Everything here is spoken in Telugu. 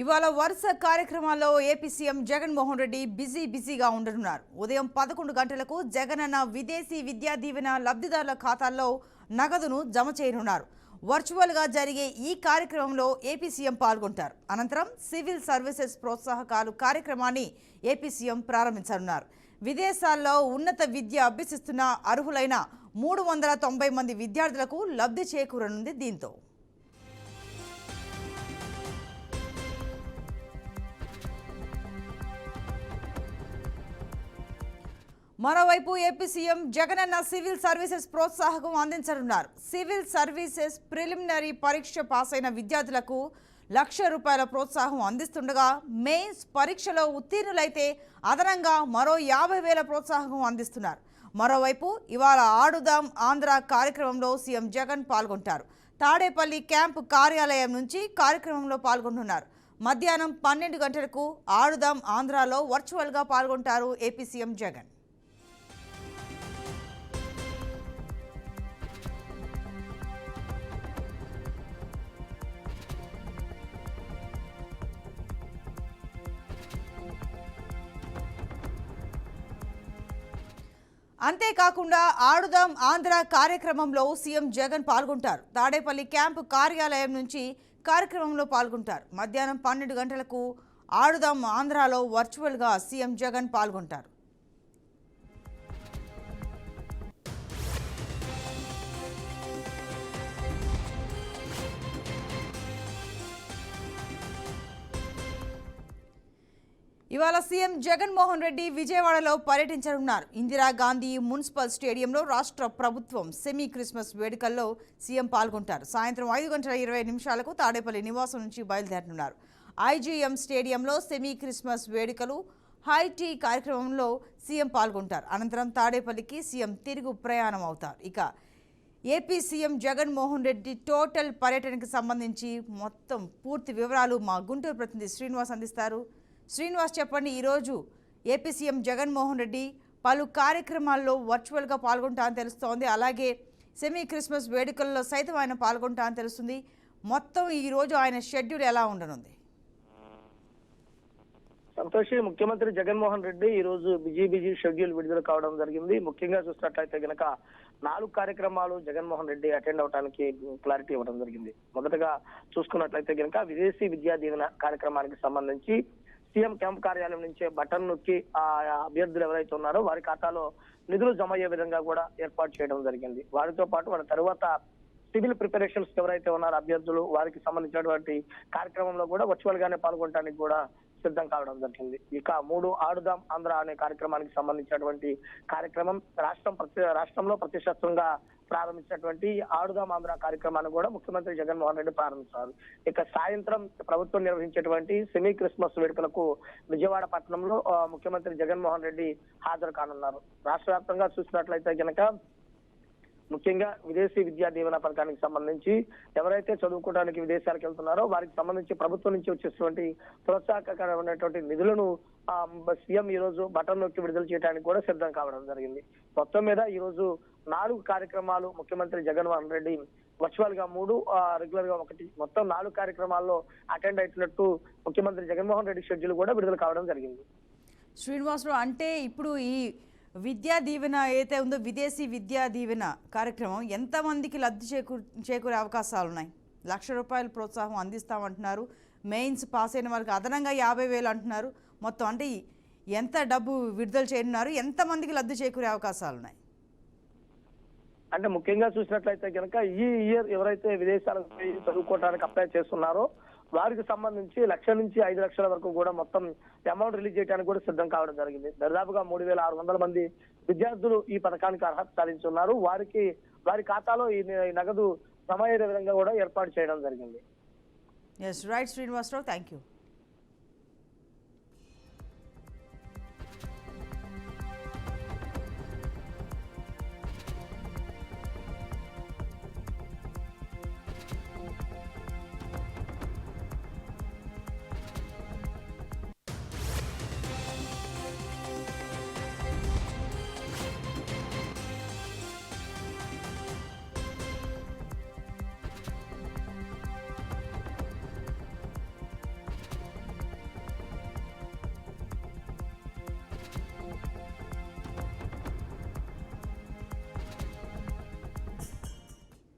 ఇవాళ వరుస కార్యక్రమాల్లో AP CM Jaganmohan Reddy busy బిజీగా ఉండనున్నారు. ఉదయం పదకొండు గంటలకు జగనన్న విదేశీ విద్యా దీవెన లబ్ధిదారుల ఖాతాల్లో నగదును జమ చేయనున్నారు. వర్చువల్గా జరిగే ఈ కార్యక్రమంలో ఏపీ సీఎం పాల్గొంటారు. అనంతరం సివిల్ సర్వీసెస్ ప్రోత్సాహకాలు కార్యక్రమాన్ని ఏపీ సీఎం ప్రారంభించనున్నారు. విదేశాల్లో ఉన్నత విద్య అభ్యసిస్తున్న అర్హులైన మూడు వందల తొంభై మంది విద్యార్థులకు లబ్ధి చేకూరనుంది దీంతో. మరోవైపు AP CM Jagananna civil services ప్రోత్సాహకం అందించనున్నారు. సివిల్ సర్వీసెస్ ప్రిలిమినరీ పరీక్ష పాస్ అయిన విద్యార్థులకు లక్ష రూపాయల ప్రోత్సాహం అందిస్తుండగా మెయిన్స్ పరీక్షలో ఉత్తీర్ణులైతే అదనంగా మరో యాభై వేల ప్రోత్సాహం అందిస్తున్నారు. మరోవైపు ఇవాళ ఆడుదాం ఆంధ్ర కార్యక్రమంలో సీఎం జగన్ పాల్గొంటారు. తాడేపల్లి క్యాంపు కార్యాలయం నుంచి కార్యక్రమంలో పాల్గొంటున్నారు మధ్యాహ్నం పన్నెండు గంటలకు ఆడుదాం ఆంధ్రాలో వర్చువల్గా పాల్గొంటారు ఏపీ సీఎం జగన్. అంతేకాకుండా ఆడుదాం ఆంధ్ర కార్యక్రమంలో సీఎం జగన్ పాల్గొంటారు. తాడేపల్లి క్యాంపు కార్యాలయం నుంచి కార్యక్రమంలో పాల్గొంటారు. మధ్యాహ్నం పన్నెండు గంటలకు ఆడుదాం ఆంధ్రాలో వర్చువల్గా సీఎం జగన్ పాల్గొంటారు. ఇవాళ సీఎం జగన్మోహన్ రెడ్డి విజయవాడలో పర్యటించనున్నారు. ఇందిరాగాంధీ మున్సిపల్ స్టేడియంలో రాష్ట్ర ప్రభుత్వం సెమీ క్రిస్మస్ వేడుకల్లో సీఎం పాల్గొంటారు. సాయంత్రం ఐదు గంటల ఇరవై నిమిషాలకు తాడేపల్లి నివాసం నుంచి బయలుదేరనున్నారు. ఐజీఎం స్టేడియంలో సెమీ క్రిస్మస్ వేడుకలు హై టీ కార్యక్రమంలో సీఎం పాల్గొంటారు. అనంతరం తాడేపల్లికి సీఎం తిరుగు ప్రయాణం అవుతారు. ఇక AP CM Jaganmohan Reddy total పర్యటనకు సంబంధించి మొత్తం పూర్తి వివరాలు మా గుంటూరు ప్రతినిధి శ్రీనివాస్ అందిస్తారు. శ్రీనివాస్ చెప్పండి ఈరోజు ఏపీ సీఎం జగన్మోహన్ రెడ్డి పలు కార్యక్రమాల్లో వర్చువల్గా పాల్గొంటా అని తెలుస్తోంది. అలాగే సెమీ క్రిస్మస్ వేడుకల్లో సైతం ఆయన పాల్గొంటా అని తెలుస్తుంది. మొత్తం ఈరోజు ఆయన షెడ్యూల్ ఎలా ఉండనుంది? సంతోషి ముఖ్యమంత్రి జగన్మోహన్ రెడ్డి ఈ రోజు బిజీ బిజీ షెడ్యూల్ విడుదల కావడం జరిగింది. ముఖ్యంగా చూసినట్లయితే గనక నాలుగు కార్యక్రమాలు జగన్మోహన్ రెడ్డి అటెండ్ అవడానికి క్లారిటీ ఇవ్వడం జరిగింది. మొదటగా చూసుకున్నట్లయితే గనక విదేశీ విద్యా దీవెన కార్యక్రమానికి సంబంధించి సీఎం క్యాంప్ కార్యాలయం నుంచే బటన్ నొక్కి ఆ అభ్యర్థులు ఎవరైతే ఉన్నారో వారి ఖాతాలో నిధులు జమ అయ్యే విధంగా కూడా ఏర్పాటు చేయడం జరిగింది. వారితో పాటు వారి తర్వాత సివిల్ ప్రిపరేషన్స్ ఎవరైతే ఉన్నారో అభ్యర్థులు వారికి సంబంధించినటువంటి కార్యక్రమంలో కూడా వర్చువల్ గానే పాల్గొనడానికి కూడా సిద్ధం కావడం జరిగింది. ఇక మూడు ఆడుదాం ఆంధ్ర అనే కార్యక్రమానికి సంబంధించినటువంటి కార్యక్రమం రాష్ట్రం ప్రతి రాష్ట్రంలో ప్రతిష్టంగా ప్రారంభించినటువంటి ఆడుదాం ఆంధ్ర కార్యక్రమాన్ని కూడా ముఖ్యమంత్రి జగన్మోహన్ రెడ్డి ప్రారంభించారు. ఇక సాయంత్రం ప్రభుత్వం నిర్వహించేటువంటి సెమీ క్రిస్మస్ వేడుకలకు విజయవాడ పట్టణంలో ముఖ్యమంత్రి జగన్మోహన్ రెడ్డి హాజరు కానున్నారు. రాష్ట్ర వ్యాప్తంగా చూసినట్లయితే కనుక ముఖ్యంగా విదేశీ విద్యా దీవెన పథకానికి సంబంధించి ఎవరైతే చదువుకోవడానికి విదేశాలకు వెళ్తున్నారో వారికి సంబంధించి ప్రభుత్వం నుంచి వచ్చేటువంటి ప్రోత్సాహకరమైనటువంటి నిధులను సీఎం ఈ రోజు బటన్ నొక్కి విడుదల చేయడానికి కూడా సిద్ధం కావడం జరిగింది. మొత్తం మీద ఈ రోజు నాలుగు కార్యక్రమాలు ముఖ్యమంత్రి జగన్మోహన్ రెడ్డి వర్చువల్గా మూడు రెగ్యులర్గా ఒకటి. మొత్తం నాలుగు కార్యక్రమాల్లో అటెండ్ అవుతున్నట్టు ముఖ్యమంత్రి జగన్మోహన్ రెడ్డి షెడ్యూల్ కూడా విడుదల కావడం జరిగింది. శ్రీనివాసరావు అంటే ఇప్పుడు ఈ విద్యా దీవెన ఏదైతే ఉందో విదేశీ విద్యా దీవెన కార్యక్రమం ఎంతమందికి లబ్ధి చేకూ చేకూరే అవకాశాలు ఉన్నాయి లక్ష రూపాయల ప్రోత్సాహం అందిస్తామంటున్నారు. మెయిన్స్ పాస్ అయిన వారికి అదనంగా యాభై వేలు అంటున్నారు. మొత్తం అంటే ఎంత డబ్బు విడుదల చేయనున్నారు? ఎంతమందికి లబ్ధి చేకూరే అవకాశాలు ఉన్నాయి అంటే ముఖ్యంగా చూసినట్లయితే కనుక ఈ ఇయర్ ఎవరైతే విదేశాలకు పోయి చదువుకోవడానికి అప్లై చేస్తున్నారో వారికి సంబంధించి లక్ష నుంచి ఐదు లక్షల వరకు కూడా మొత్తం అమౌంట్ రిలీజ్ చేయడానికి కూడా సిద్ధం కావడం జరిగింది. దాదాపుగా మూడు వేల ఆరు వందల మంది విద్యార్థులు ఈ పథకానికి అర్హత సాధించున్నారు. వారికి వారి ఖాతాలో ఈ నగదు సమయ విధంగా కూడా ఏర్పాటు చేయడం జరిగింది. Right Srinivasarao thank you